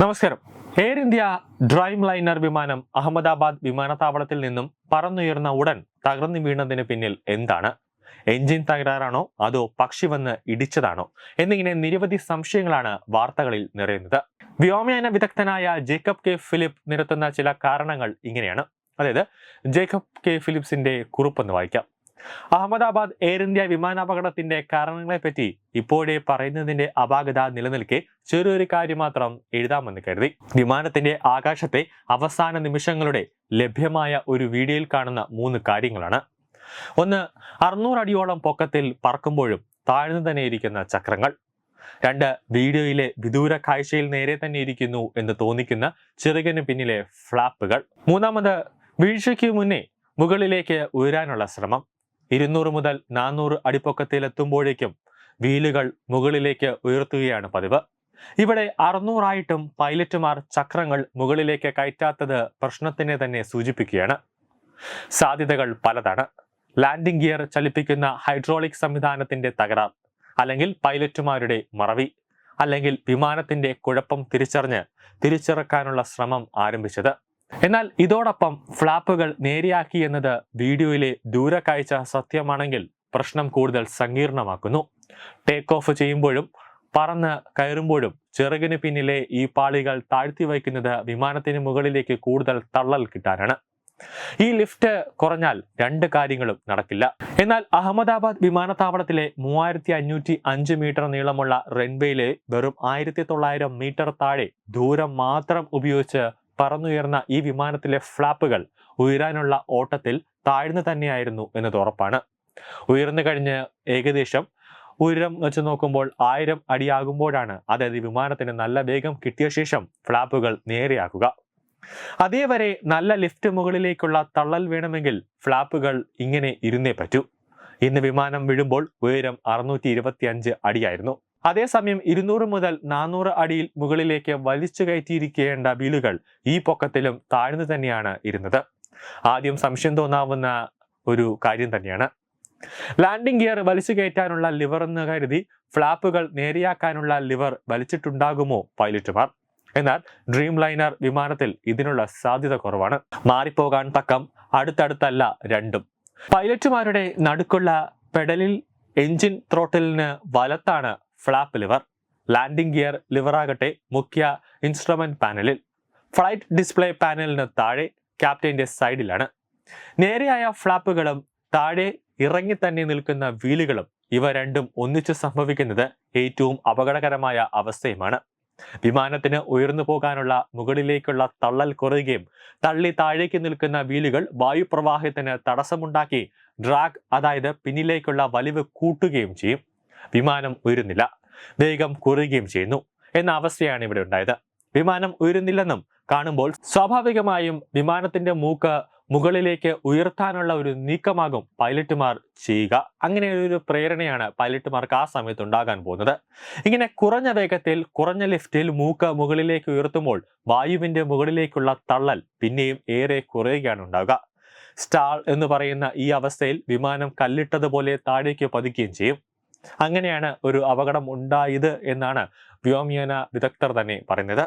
നമസ്കാരം. Air India ഡ്രൈം liner വിമാനം അഹമ്മദാബാദ് വിമാനത്താവളത്തിൽ നിന്നും പറന്നുയർന്ന ഉടൻ തകർന്നു വീണതിന് പിന്നിൽ എന്താണ്? എഞ്ചിൻ തകരാറാണോ? അതോ പക്ഷി വന്ന് ഇടിച്ചതാണോ? എന്നിങ്ങനെ നിരവധി സംശയങ്ങളാണ് വാർത്തകളിൽ നിറയുന്നത്. വ്യോമയാന വിദഗ്ധനായ ജേക്കബ് കെ. ഫിലിപ്പ് നിരത്തുന്ന ചില കാരണങ്ങൾ ഇങ്ങനെയാണ്. അതായത് ജേക്കബ് കെ. ഫിലിപ്സിന്റെ കുറിപ്പൊന്ന് വായിക്കാം. അഹമ്മദാബാദ് എയർ ഇന്ത്യ വിമാനാപകടത്തിന്റെ കാരണങ്ങളെപ്പറ്റി ഇപ്പോഴേ പറയുന്നതിന്റെ അപാകത നിലനിൽക്കെ ചെറിയൊരു കാര്യം മാത്രം എഴുതാമെന്ന് കരുതി. വിമാനത്തിന്റെ ആകാശത്തെ അവസാന നിമിഷങ്ങളുടെ ലഭ്യമായ ഒരു വീഡിയോയിൽ കാണുന്ന മൂന്ന് കാര്യങ്ങളാണ്. ഒന്ന് അറുന്നൂറ് അടിയോളം പൊക്കത്തിൽ പറക്കുമ്പോഴും താഴ്ന്നു തന്നെ ഇരിക്കുന്ന ചക്രങ്ങൾ. രണ്ട് വീഡിയോയിലെ വിദൂര കാഴ്ചയിൽ നേരെ തന്നെ ഇരിക്കുന്നു എന്ന് തോന്നിക്കുന്ന ചിറകിന് പിന്നിലെ ഫ്ലാപ്പുകൾ. മൂന്നാമത് വീഴ്ചയ്ക്ക് മുന്നേ മുകളിലേക്ക് ഉയരാനുള്ള ശ്രമം. ഇരുന്നൂറ് മുതൽ നാനൂറ് അടിപ്പൊക്കത്തിലെത്തുമ്പോഴേക്കും വീലുകൾ മുകളിലേക്ക് ഉയർത്തുകയാണ് പതിവ്. ഇവിടെ അറുന്നൂറായിട്ടും പൈലറ്റുമാർ ചക്രങ്ങൾ മുകളിലേക്ക് കയറ്റാത്തത് പ്രശ്നത്തിനെ തന്നെ സൂചിപ്പിക്കുകയാണ്. സാധ്യതകൾ പലതാണ്. ലാൻഡിംഗ് ഗിയർ ചലിപ്പിക്കുന്ന ഹൈഡ്രോളിക് സംവിധാനത്തിന്റെ തകരാർ അല്ലെങ്കിൽ പൈലറ്റുമാരുടെ മറവി അല്ലെങ്കിൽ വിമാനത്തിന്റെ കുഴപ്പം തിരിച്ചറിഞ്ഞ് തിരിച്ചിറക്കാനുള്ള ശ്രമം ആരംഭിച്ചത്. എന്നാൽ ഇതോടൊപ്പം ഫ്ലാപ്പുകൾ നേരിയാക്കി എന്നത് വീഡിയോയിലെ ദൂരക്കാഴ്ച സത്യമാണെങ്കിൽ പ്രശ്നം കൂടുതൽ സങ്കീർണമാക്കുന്നു. ടേക്ക് ഓഫ് ചെയ്യുമ്പോഴും പറന്ന് കയറുമ്പോഴും ചിറകിന് പിന്നിലെ ഈ പാളികൾ താഴ്ത്തി വയ്ക്കുന്നത് വിമാനത്തിന് മുകളിലേക്ക് കൂടുതൽ തള്ളൽ കിട്ടാനാണ്. ഈ ലിഫ്റ്റ് കുറഞ്ഞാൽ രണ്ട് കാര്യങ്ങളും നടക്കില്ല. എന്നാൽ അഹമ്മദാബാദ് വിമാനത്താവളത്തിലെ മൂവായിരത്തി അഞ്ഞൂറ്റി അഞ്ച് മീറ്റർ നീളമുള്ള റൺവേയിലെ വെറും ആയിരത്തി തൊള്ളായിരം മീറ്റർ താഴെ ദൂരം മാത്രം ഉപയോഗിച്ച് പറന്നുയർന്ന ഈ വിമാനത്തിലെ ഫ്ലാപ്പുകൾ ഉയരാനുള്ള ഓട്ടത്തിൽ താഴ്ന്നു തന്നെയായിരുന്നു എന്നത് ഉറപ്പാണ്. ഉയർന്നു കഴിഞ്ഞ് ഏകദേശം ഉയരം വെച്ച് നോക്കുമ്പോൾ ആയിരം അടിയാകുമ്പോഴാണ് അതായത് വിമാനത്തിന് നല്ല വേഗം കിട്ടിയ ശേഷം ഫ്ലാപ്പുകൾ നേരെയാക്കുക. അതേവരെ നല്ല ലിഫ്റ്റ് മുകളിലേക്കുള്ള തള്ളൽ വേണമെങ്കിൽ ഫ്ലാപ്പുകൾ ഇങ്ങനെ ഇരുന്നേ പറ്റൂ. ഇന്ന് വിമാനം വീഴുമ്പോൾ ഉയരം അറുന്നൂറ്റി ഇരുപത്തി അഞ്ച് അടിയായിരുന്നു. അതേസമയം ഇരുന്നൂറ് മുതൽ നാനൂറ് അടിയിൽ മുകളിലേക്ക് വലിച്ചു കയറ്റിയിരിക്കേണ്ട വീലുകൾ ഈ പൊക്കത്തിലും താഴ്ന്നു തന്നെയാണ് ഇരുന്നത്. ആദ്യം സംശയം തോന്നാവുന്ന ഒരു കാര്യം തന്നെയാണ്. ലാൻഡിംഗ് ഗിയർ വലിച്ചു കയറ്റാനുള്ള ലിവർ എന്ന് കരുതി ഫ്ലാപ്പുകൾ നേരെയാക്കാനുള്ള ലിവർ വലിച്ചിട്ടുണ്ടാകുമോ പൈലറ്റുമാർ? എന്നാൽ ഡ്രീം ലൈനർ വിമാനത്തിൽ ഇതിനുള്ള സാധ്യത കുറവാണ്. മാറിപ്പോകാൻ തക്കം അടുത്തടുത്തല്ല രണ്ടും. പൈലറ്റുമാരുടെ നടുക്കുള്ള പെഡലിൽ എഞ്ചിൻ ത്രോട്ടലിന് വലത്താണ് ഫ്ലാപ്പ് ലിവർ ലാൻഡിംഗ് ഗിയർ ലിവറാകട്ടെ മുഖ്യ ഇൻസ്ട്രുമെന്റ് പാനലിൽ ഫ്ലൈറ്റ് ഡിസ്പ്ലേ പാനലിന് താഴെ ക്യാപ്റ്റന്റെ സൈഡിലാണ് നേരെയായ ഫ്ലാപ്പുകളും താഴെ ഇറങ്ങി തന്നെ നിൽക്കുന്ന വീലുകളും ഇവ രണ്ടും ഒന്നിച്ച് സംഭവിക്കുന്നത് ഏറ്റവും അപകടകരമായ അവസ്ഥയുമാണ്. വിമാനത്തിന് ഉയർന്നു പോകാനുള്ള മുകളിലേക്കുള്ള തള്ളൽ കുറയുകയും തള്ളി താഴേക്ക് നിൽക്കുന്ന വീലുകൾ വായുപ്രവാഹത്തിന് തടസ്സമുണ്ടാക്കി ഡ്രാഗ് അതായത് പിന്നിലേക്കുള്ള വലിവ് കൂട്ടുകയും ചെയ്യും. വിമാനം ഉയരുന്നില്ല. വേഗം കുറയുകയും ചെയ്യുന്നു. എന്ന അവസ്ഥയാണ് ഇവിടെ ഉണ്ടായത്. വിമാനം ഉയരുന്നില്ലെന്നും കാണുമ്പോൾ സ്വാഭാവികമായും വിമാനത്തിന്റെ മൂക്ക് മുകളിലേക്ക് ഉയർത്താനുള്ള ഒരു നീക്കമാകും പൈലറ്റുമാർ ചെയ്യുക. അങ്ങനെ ഒരു പ്രേരണയാണ് പൈലറ്റുമാർക്ക് ആ സമയത്ത് ഉണ്ടാകാൻ പോകുന്നത്. ഇങ്ങനെ കുറഞ്ഞ വേഗത്തിൽ കുറഞ്ഞ ലിഫ്റ്റിൽ മൂക്ക് മുകളിലേക്ക് ഉയർത്തുമ്പോൾ വായുവിന്റെ മുകളിലേക്കുള്ള തള്ളൽ പിന്നെയും ഏറെ കുറയുകയാണ് ഉണ്ടാവുക. സ്റ്റാൾ എന്ന് പറയുന്ന ഈ അവസ്ഥയിൽ വിമാനം കല്ലിട്ടതുപോലെ താഴേക്ക് പതിക്കുകയും ചെയ്യും. അങ്ങനെയാണ് ഒരു അപകടം ഉണ്ടായത് എന്നാണ് വ്യോമയാന വിദഗ്ധർ തന്നെ പറയുന്നത്.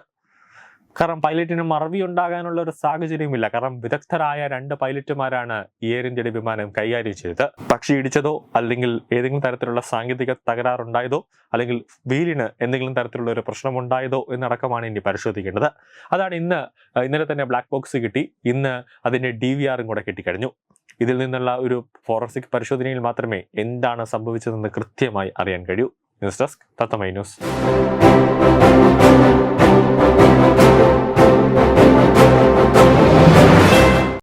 കാരണം പൈലറ്റിന് മറവി ഉണ്ടാകാനുള്ള ഒരു സാഹചര്യമില്ല കാരണം വിദഗ്ധരായ രണ്ട് പൈലറ്റുമാരാണ് എയർ ഇന്ത്യയുടെ വിമാനം കൈകാര്യം ചെയ്തത്. പക്ഷി ഇടിച്ചതോ അല്ലെങ്കിൽ ഏതെങ്കിലും തരത്തിലുള്ള സാങ്കേതിക തകരാറുണ്ടായതോ അല്ലെങ്കിൽ വീലിന് എന്തെങ്കിലും തരത്തിലുള്ള ഒരു പ്രശ്നം ഉണ്ടായതോ എന്നടക്കമാണ് ഇനി പരിശോധിക്കേണ്ടത്. അതാണ് ഇന്ന് ഇന്നലെ തന്നെ ബ്ലാക്ക് ബോക്സ് കിട്ടി. ഇന്ന് അതിന്റെ ഡി വി ആറും കൂടെ കിട്ടിക്കഴിഞ്ഞു. ഇതിൽ നിന്നുള്ള ഒരു ഫോറൻസിക് പരിശോധനയിൽ മാത്രമേ എന്താണ് സംഭവിച്ചതെന്ന് കൃത്യമായി അറിയാൻ കഴിയൂ. ന്യൂസ് ഡെസ്ക് തത്തമൈ ന്യൂസ്.